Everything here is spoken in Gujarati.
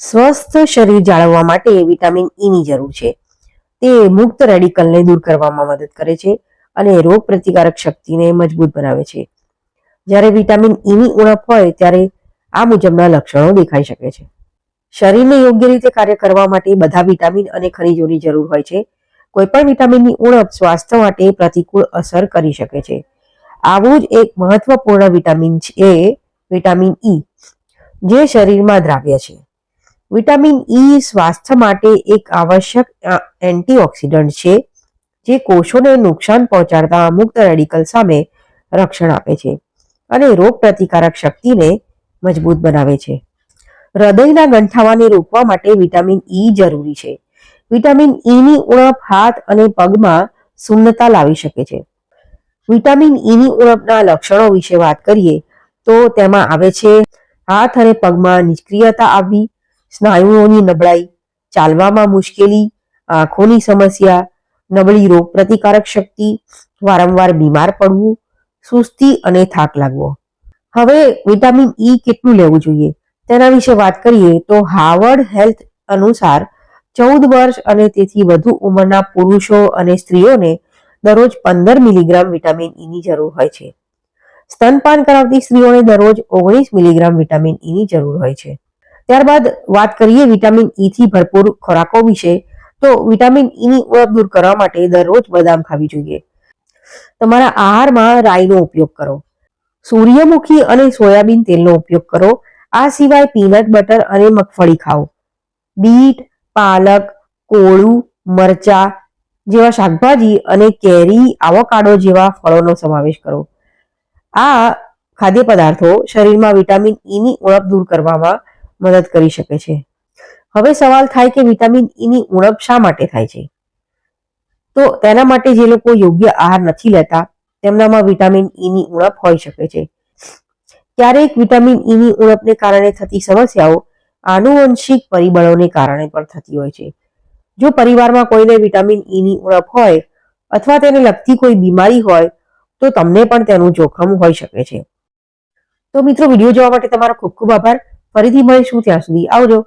સ્વસ્થ શરીર જાળવવા માટે વિટામિન ઈની જરૂર છે. તે મુક્ત રેડિકલને દૂર કરવામાં મદદ કરે છે અને રોગ પ્રતિકારક શક્તિને મજબૂત બનાવે છે. જ્યારે વિટામિન ઈની ઉણપ હોય ત્યારે આ મુજબના લક્ષણો દેખાઈ શકે છે. શરીરને યોગ્ય રીતે કાર્ય કરવા માટે બધા વિટામિન અને ખનિજોની જરૂર હોય છે. કોઈપણ વિટામિનની ઉણપ સ્વાસ્થ્ય માટે પ્રતિકૂળ અસર કરી શકે છે. આવું જ એક મહત્વપૂર્ણ વિટામિન છે વિટામિન ઈ જે શરીરમાં દ્રાવ્ય છે. વિટામિન ઈ સ્વાસ્થ્ય માટે એક આવશ્યક એન્ટીઓક્સિડન્ટ છે, જે કોષોને નુકસાન પહોંચાડતા મુક્ત રેડિકલ સામે રક્ષણ આપે છે અને રોગ પ્રતિકારક શક્તિને મજબૂત બનાવે છે. હૃદયના ગંઠાવાને રોકવા માટે વિટામિન ઈ જરૂરી છે. વિટામિન ઈની ઉણપ હાથ અને પગમાં સુન્નતા લાવી શકે છે. વિટામિન ઈની ઉણપના લક્ષણો વિશે વાત કરીએ તો તેમાં આવે છે, હાથ અને પગમાં નિષ્ક્રિયતા આવવી સ્નાયુઓની નબળાઈ, ચાલવામાં મુશ્કેલી, આંખોની સમસ્યા, નબળી રોગ પ્રતિકારક શક્તિ, વારંવાર બીમાર પડવું, સુસ્તી અને થાક લાગવો. હવે વિટામિન ઈ કેટલું લેવું જોઈએ? તેના વિશે વાત કરીએ તો હાર્વર્ડ હેલ્થ અનુસાર ચૌદ વર્ષ અને તેથી વધુ ઉંમરના પુરુષો અને સ્ત્રીઓને દરરોજ પંદર મિલીગ્રામ વિટામિન ઈની જરૂર હોય છે. સ્તનપાન કરાવતી સ્ત્રીઓને દરરોજ ઓગણીસ મિલીગ્રામ વિટામિન ઈની જરૂર હોય છે. ત્યારબાદ વાત કરીએ વિટામિન ઈ થી ભરપૂર ખોરાકો વિશે, તો વિટામિન ઈની ઉણપ દૂર કરવા માટે દરરોજ બદામ ખાવી જોઈએ. તમારા આહારમાં રાઈનો ઉપયોગ કરો. સૂર્યમુખી અને સોયાબીન તેલનો ઉપયોગ કરો. આ સિવાય પીનટ બટર અને મગફળી ખાઓ. બીટ, પાલક, કોળું, મરચા જેવા શાકભાજી અને કેરી આવોકાડો જેવા ફળોનો સમાવેશ કરો. આ ખાદ્ય પદાર્થો શરીરમાં વિટામિન ઈની ઉણપ દૂર કરવામાં મદદ કરી શકે છે. હવે સવાલ થાય કે વિટામિન ઈની ઉણપ શા માટે થાય છે? તો તેના માટે જે લોકો યોગ્ય આહાર નથી લેતા, તેમનામાં વિટામિન ઈની ઉણપ હોઈ શકે છે. ક્યારેક વિટામિન ઈની ઉણપને કારણે થતી સમસ્યાઓ આનુવંશિક પરિબળોને કારણે પણ થતી હોય છે. જો પરિવારમાં કોઈને વિટામિન ઈની ઉણપ હોય અથવા તેને લગતી કોઈ બીમારી હોય, તો તમને પણ તેનું જોખમ હોઈ શકે છે. તો મિત્રો, વીડિયો જોવા માટે તમારો ખૂબ ખૂબ આભાર. ફરીથી મળીશું ત્યાં સુધી આવજો.